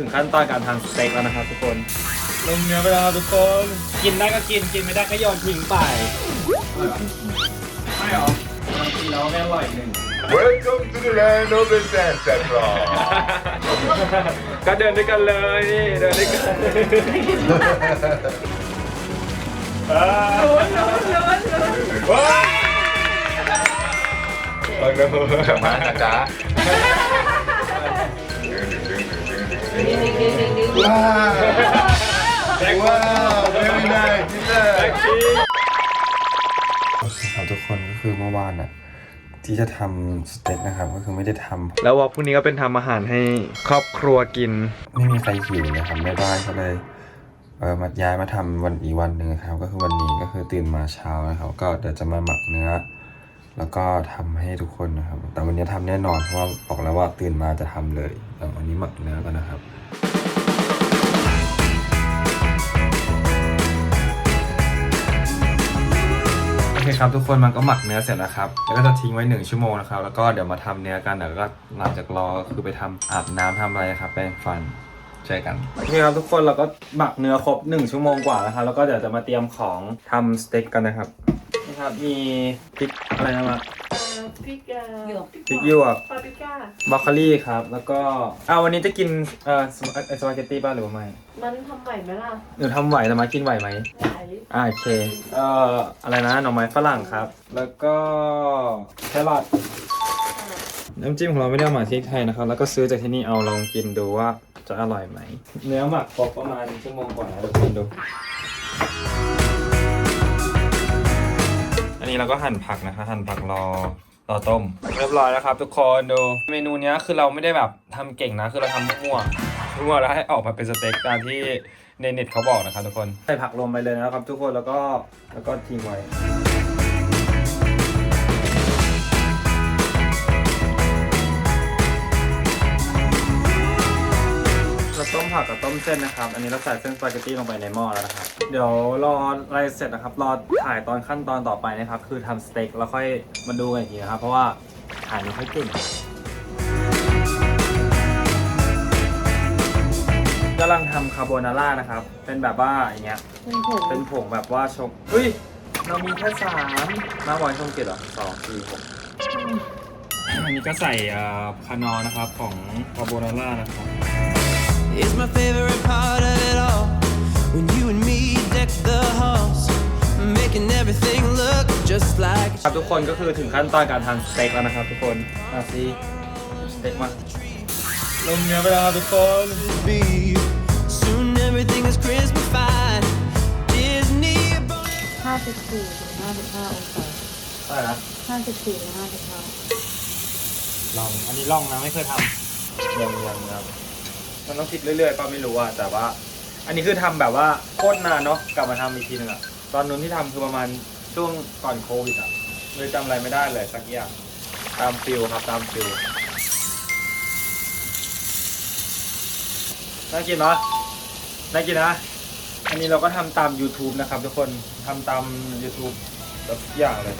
ถึงขั้นตอนการทำสเต็กแล้วนะครับทุกคน ลงเนื้อไปแล้วครับทุกคน กินได้ก็กิน กินไม่ได้ก็โยนทิ้งไป ไม่หรอกินแล้วไม่อร่อยหนึ่ง Welcome to the land of the Santa Claus. ก็เดินด้วยกันเลยนี่เดินด้วยกันล้นล้นล้นล้นว้า ว Pag naman na ka. Wow! Wow! Very nice! Gila! ครับทุกคนก็คือเมื่อวานอะที่จะทำสเต็กนะครับก็คือไม่ได้ทำแล้ววอลพรุ่งนี้ก็เป็นทำอาหารให้ครอบครัวกิน ไม่มีใครหิวนะครับแม่บ้านก็เลยเออมาย้ายมาทำวันอีกวันหนึ่งนะครับ ก็คือวันนี้ก็คือตื่นมาเช้านะครับ ก็เดี๋ยวจะมาหมักเนื้อ แล้วก็ทำให้ทุกคนนะครับ แต่วันนี้ทำแน่นอนเพราะว่าบอกแล้วว่าตื่นมาจะทำเลยแต่วันนี้หมักเนื้อก่อนนะครับโอเคครับทุกคนมันก็หมักเนื้อเสร็จแล้วครับ แล้วก็จะทิ้งไว้หนึ่งชั่วโมงนะครับ แล้วก็เดี๋ยวมาทำเนื้อกันแล้วก็หลังจากรอคือไปทำอาบน้ำทำอะไรครับแปรงฟันเจอกันโอเคครับทุกคนเราก็หมักเนื้อครบ1ชั่วโมงกว่าแล้วครับแล้วก็เดี๋ยวจะมาเตรียมของทำสเต็กกันนะครับ นี่ครับ มีพริกอะไรนะมาพริกเอ่อพริกหยวกปาปริก้าบรอกโคลี่ครับ แล้วก็อ้าววันนี้จะกินเอ่อสปาเอ่อสปาเกตตี้ป่ะหรือว่าไม่มันทำใหม่ไหมล่ะหนูทำไหวแต่มากินไหวไหมไหนอ่าโอเคเอ่ออะไรนะหน่อไม้ฝรั่งครับ แล้วก็แครอทน้ำจิ้มของเราไม่ได้เอามาที่ไทยนะครับ แล้วก็ซื้อจากที่นี่เอาลองกินดูว่าจะอร่อยไหม เนื้อหมักครบประมาณชั่วโมงกว่าแล้วทุกคนดู อันนี้เราก็หั่นผักนะคะ หั่นผักรอรอต้ม เรียบร้อยแล้วครับ ทุกคนดูเมนูนี้คือเราไม่ได้แบบทำเก่งนะคือเราทำมั่วๆมั่วแล้วให้ออกมาเป็นสเต็กตามที่ในเน็ตเขาบอกนะครับทุกคนใส่ผักลงไปเลยนะครับทุกคนแล้วก็แล้วก็ทิ้งไว้าต้มผักกับต้มเส้นนะครับ อันนี้เราใส่เส้นสปาเกตตี้ลงไปในหม้อแล้วนะครับ เดี๋ยวรออะไรเสร็จนะครับ รอถ่ายตอนขั้นตอนต่อไปนะครับ คือทำสเต็กแล้วค่อยมาดูกันอีกทีนะครับ เพราะว่าถ่ายไม่ค่อยเก่งกำลังทำคาโบนาร่านะครับ เป็นแบบว่าอย่างเงี้ย เป็นผงเป็นผงแบบว่าชงเฮ้ย เรามีแค่สามน้ำหวานชงเกล็ดเหรอสองสี่หกอันนี้ก็ใส่เอ่อคานอร์นะครับของคาโบนาร่านะครับ It's my favorite part of it all. When you and me deck the halls, making everything look just like ครับทุกคนก็คือถึงขั้นตอนการทำสเต็กแล้วนะครับทุกคนมาสิสเต็กมาลงเนื้อไปแล้วครับทุกคน it should be. Soon everything is crispified. Disney. ห้าสิบสี่ถึงห้าสิบห้าองศาอะไรนะห้าสิบสี่ถึงห้าสิบห้าลอง อันนี้ลองนะไม่เคยทำยังยังยัง มันต้องคิดเรื่อยๆก็ไม่รู้อะแต่ว่า อันนี้คือทำแบบว่าโคตรนานเนาะกลับมาทำอีกทีนึงอะตอนนู้นที่ทำคือประมาณช่วงก่อนโควิดอะเลยจำอะไรไม่ได้เลยสักอย่างตามฟิลครับตามฟิลน่ากินเนาะน่ากินนะ อันนี้เราก็ทำตาม YouTube นะครับทุกคนทำตาม YouTube แบบทุกอย่างเลย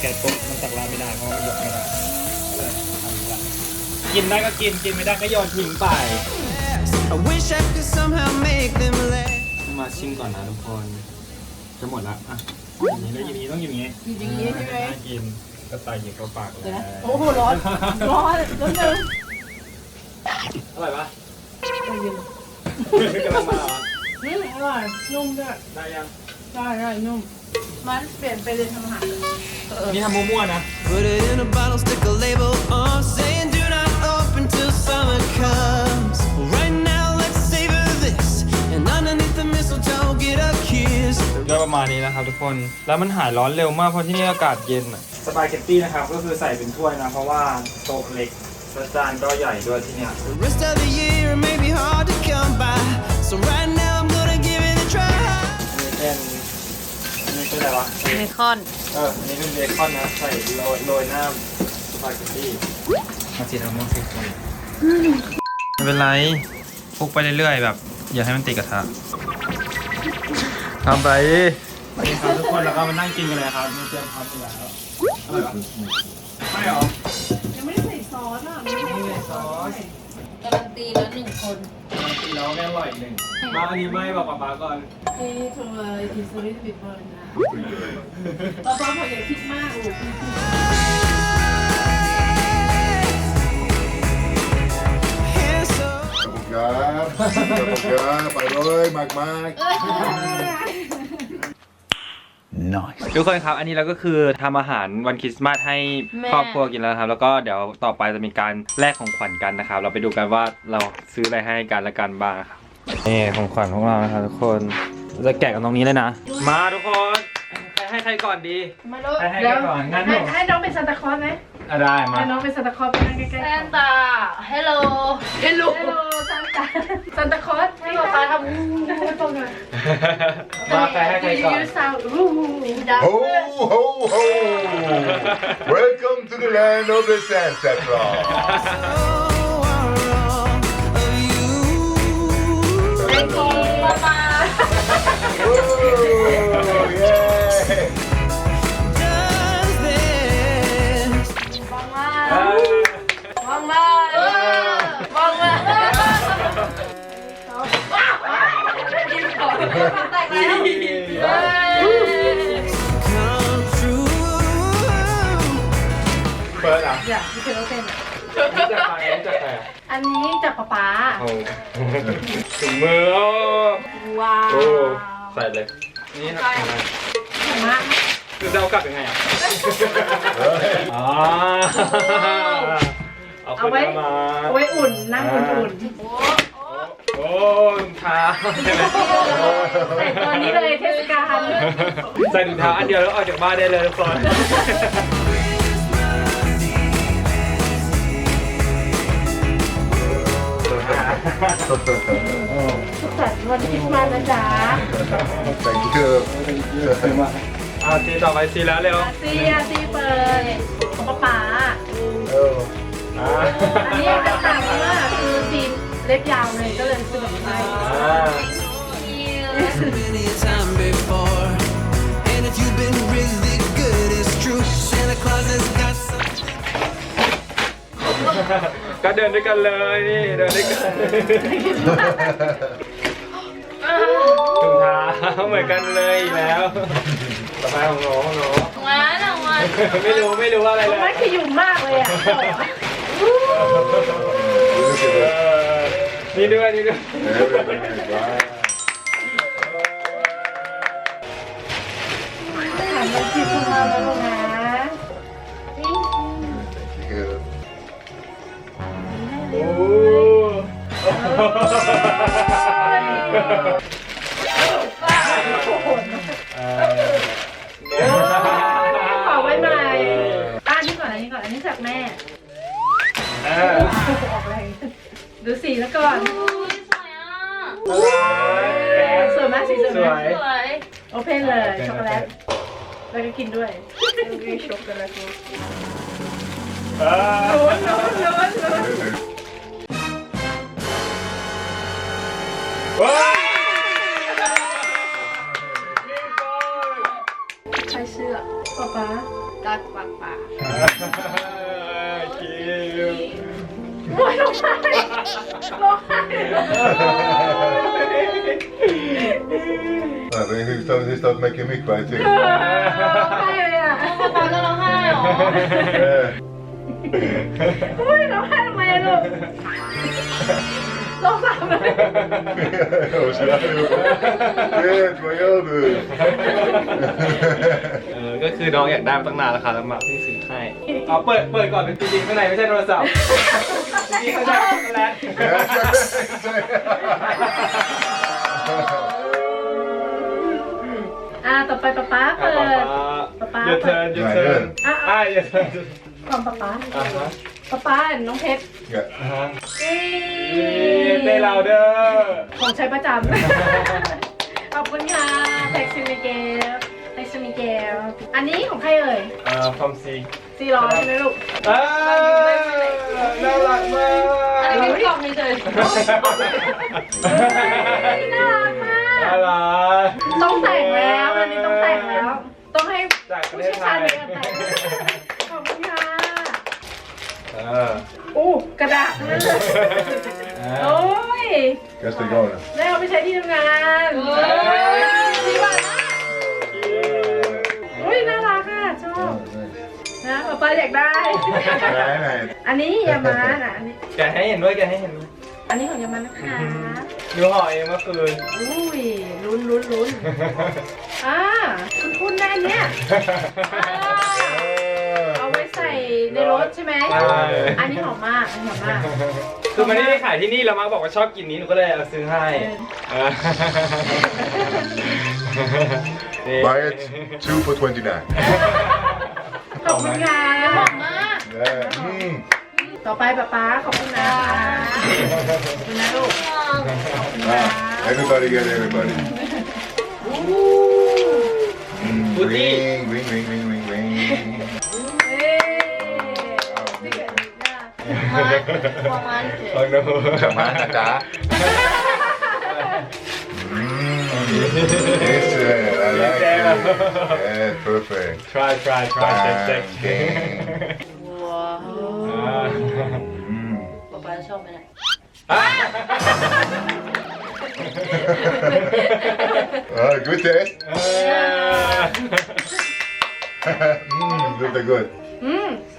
แก๊สปุ๊บมันตักร้านไม่ได้เพราะว่ามันหยดไม่ได้ก็เลยทำอย่างนี้ละกินได้ก็กินกินไม่ได้ก็โยนทิ้งไป I wish I could somehow make them laugh. มาชิมก่อนนะทุกคน จะหมดละอะอย่างนี้แล้วอย่างนี้ต้องอย่างนี้อย่างนี้ใช่ไหมน่ากินก็ใส่หยิบเข้าปากเลยเดี๋ยวนะโอ้โหร้อนร้อนนิดนึงอร่อยปะใจเย็นกำลังมาเหรอ อืมอร่อยนุ่มด้วยได้ยังได้ได้นุ่มมันเปลี่ยนไปเลยทำอาหารนี่ทำมั่วๆนะ Put it in a bottle, stick a label on, saying do not open till summer comes. Right now, let's savor this. And underneath the mistletoe, get a kiss. ก็ประมาณนี้นะครับทุกคนแล้วมันหายร้อนเร็วมากเพราะที่นี่อากาศเย็นอะสปาเกตตี้นะครับก็คือใส่เป็นถ้วยนะเพราะว่าโต๊ะเล็กแล้วจานก็ใหญ่ด้วยที่เนี่ย The rest of the year อันนี้เป็นอันนี้เป็นอะไรวะเบคอน เอออันนี้เป็นเบคอนนะ ใส่โรยโรยหน้าสปาเกตตี้มาสิทำมั่งสิคนเป็นไรคลุกไปเรื่อยๆแบบ อย่าให้มันติดกระทะทำไปนี่ครับทุกคนแล้วก็มานั่งกินกันเลยครับมีเตรียมพร้อมกันแล้วอร่อยปะไม่หรอยังไม่ได้ใส่ซอสอะไม่ได้ใส่ซอสการันตีแล้วหนึ่งคนกินแล้วไม่อร่อยหนึ่งมาอันนี้ไม่บอกป๊าป๊าก่อน เฮ้ยเธอกินสลิดบิดเบิร์นนะป้าป้าพออย่าคิดมากลูก Hands up. ขอบคุณครับขอบคุณครับไปเลยมากมากทุกคนครับ อันนี้เราก็คือทำอาหารวันคริสต์มาสให้แม่ ครอบครัวกินแล้วนะครับ แล้วก็เดี๋ยวต่อไปจะมีการแลกของขวัญกันนะครับ เราไปดูกันว่าเราซื้ออะไรให้กันและกันบ้างครับนี่ของขวัญของเรานะครับทุกคน จะแกะกันตรงนี้เลยนะ มาทุกคน ใครให้ใครก่อนดี มาลูกให้ให้เดี๋ยวก่อนงั้นให้ให้น้องเป็นซานตาคลอสไหมอะได้มาให้น้องเป็นซานตาคลอสไปนั่งใกล้แซๆนตาเฮลโลเฮลโลฮัลโหลซานตาซานตาคลอสให้ป๊าป๊าทำอู้ให้ตรงกันมาใครให้ใครก่อน ยูซาวอู้ดังโฮโฮโฮ Welcome to the land of the Santa Claus of you. ป๊าป๊า Oh, yeah. Does this บังมากบังมากเออบังมากกินก่อนแตกแล้วเออ come true? เปิดอะอยากที่เธอเป็นอะนี่จะใครนี่จะใครอันนี้จากป๊าป๊าโอ้ถุงมือโอ้ว้าวโอ้ใส่เลย นี่ครับถูกมากคือจะเอากลับยังไงอะอ๋อเอาเอาไว้ขึ้นมาเอาไว้อุ่นนั่งอุ่นโอ้ถุงเท้าใช่ไหมๆใส่ตอนนี้เลยเทศกาล ใส่ถุงเท้าอันเดียวแล้วออกจากบ้านได้เลยทุกคน สุขสันต์วันคริสต์มาสนะจ๊ะ Thank you อาทีต่อไปซีแล้วเร็วอาซีอาซีเปิดของป๊าป๊าอ่าอันนี้กระต่างว่าคือซีนเล็บยาวเลยก็เลยซื้อแบบไทยอ่า Many a time before. ก็เดินด้วยกันเลยนี่เดินด้วยกันถุงเท้าเหมือนกันเลยอีกแล้วต่อไปของหนูของหนูงานอะงานไม่รู้ไม่รู้ว่าอะไรตรเลงนั้นยขยุ่มมากเลยอะเออนี่ด้วยนี่ด้วยถามวันคริสต์มาสแล้วลูก ขอไว้ใหม่อะอันนี้ก่อนอันนี้ก่อนอันนี้จากแม่เออออกแรงดูสีแล้วก่อนอุ้ยสวยอะ สวยไหมสีสวยสไหมวยสวย โอเพนเลยช็อกโกแลต แล้วก็กินด้วยช็อกโกแลตเออร้อนร้อนร้อนร้อน ใครเชื่อป๊าป๊ากักปากปากโอ้ยร้องไห้ร้องไห้ Uh, but he started, he started making me cry too. ร้องไห้เลยอะป๊าป๊าก็ร้องไห้เหรอ Yeah. อุ้ยร้องไห้ทำไมอะลูก ร้องสามเลย Vad ska jag göra? Vet, vad gör du? เออ ก็คือน้องอยากได้มาตั้งนานแล้วค่ะแล้วมาเพิ่งซื้อให้ เอาเปิด เปิดก่อนจริงๆข้างในไม่ใช่โทรศัพท์จริงๆข้างในช็อกโกแลต อะต่อไปป๊าป๊าอะเปิป๊าดป๊าป๊าป๊าอย่าเทิร์นอย่าเทิร์นอะอะอย่าเทิร์นความป๊าป๊าอะฮะป๊าป๊าน้องเพชร Yeah. อะฮะนี่นี่ ได้เราเด้อของใช้ประจำ ขอบคุณค่ะแท็กซี่มิเกลแท็กซี่มิเกลอันนี้ของใครเอ่ยอ่าฟอมซีซีรอใช่ไหมลูกออ่าน่ารักมากอันนี้เป็นกล่องเฉยๆน่ารักมากน่ารักต้องแต่งแล้วอันนี้ต้องแต่งแล้ว ต้องให้จากประผู้เทศเชี่ยวไทชาญยในการแต่งขอบคุณค่ะ เอออู้กระดาษนั่นเลยโอ้ย Castiglione. ได้เอาไปใช้ที่ทำงานเฮ้ยดีมากอุ้ยน่ารักอะชอบนะป๊าป๊าอยากได้ Nee, nee. อันนี้ยามาน่ะอันนี้แกะให้เห็นด้วยแกะให้เห็นด้วยอันนี้ของยามานะคะดูห่อเองเมื่อคืนอุ้ยลุ้นลุ้นลุ้นอ่าคุณคุณแน่เนี่ยเอาไว้ ใส่ในรถใช่ไหมใช่ อันนี้หอมมาก อันนี้หอมมาก คือมันไม่ได้ขายที่นี่แล้วมาบอกว่าชอบกินนี้หนูก็เลยเอาซื้อให้เออนี่ Buy it, two for 29. ขอบคุณค่ะหอมมาก Yeah. Mm. ต่อไปป๊าป๊าขอบคุณนะขอบคุณนะลูก Ah, everybody get everybody. Mm, Putty. ring, ring, ring, ring, ring, ring. ประมาณเจ็ด โอ้โห Jamana ka. Mm, listen, I like it. Yeah, perfect. try try try check check Bang, ว้าว อ่า Mm. ป๊าป๊าชอบไหมเนี่ย Ah, good taste. เออ mm, look good. อืม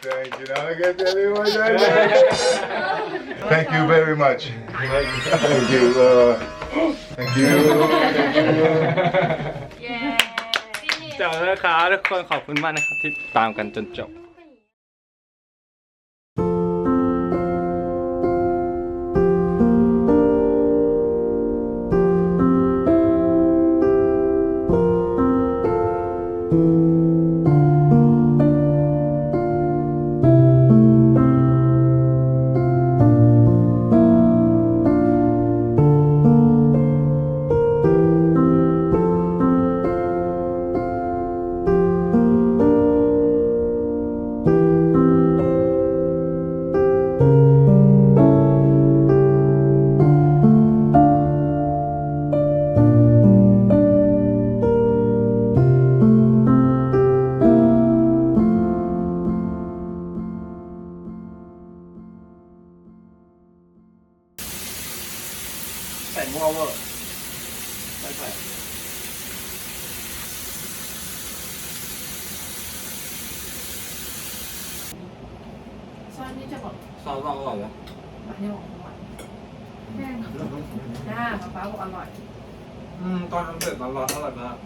thank you. Now I get everyone. Thank you very much. Thank you. Uh, thank you. เย้จบแล้วนะครับทุกคนขอบคุณมากนะครับที่ตามกันจนจบ ใส่มัวเวอร์ใส่ใส่ซอยนี้จะบอกซอสลองอร่อยไหมอันนี้บอกอร่อยแม่งจ้าป๊าป๊าบอกอร่อย อืมตอนทำเสร็จร้อนๆอร่อยมาก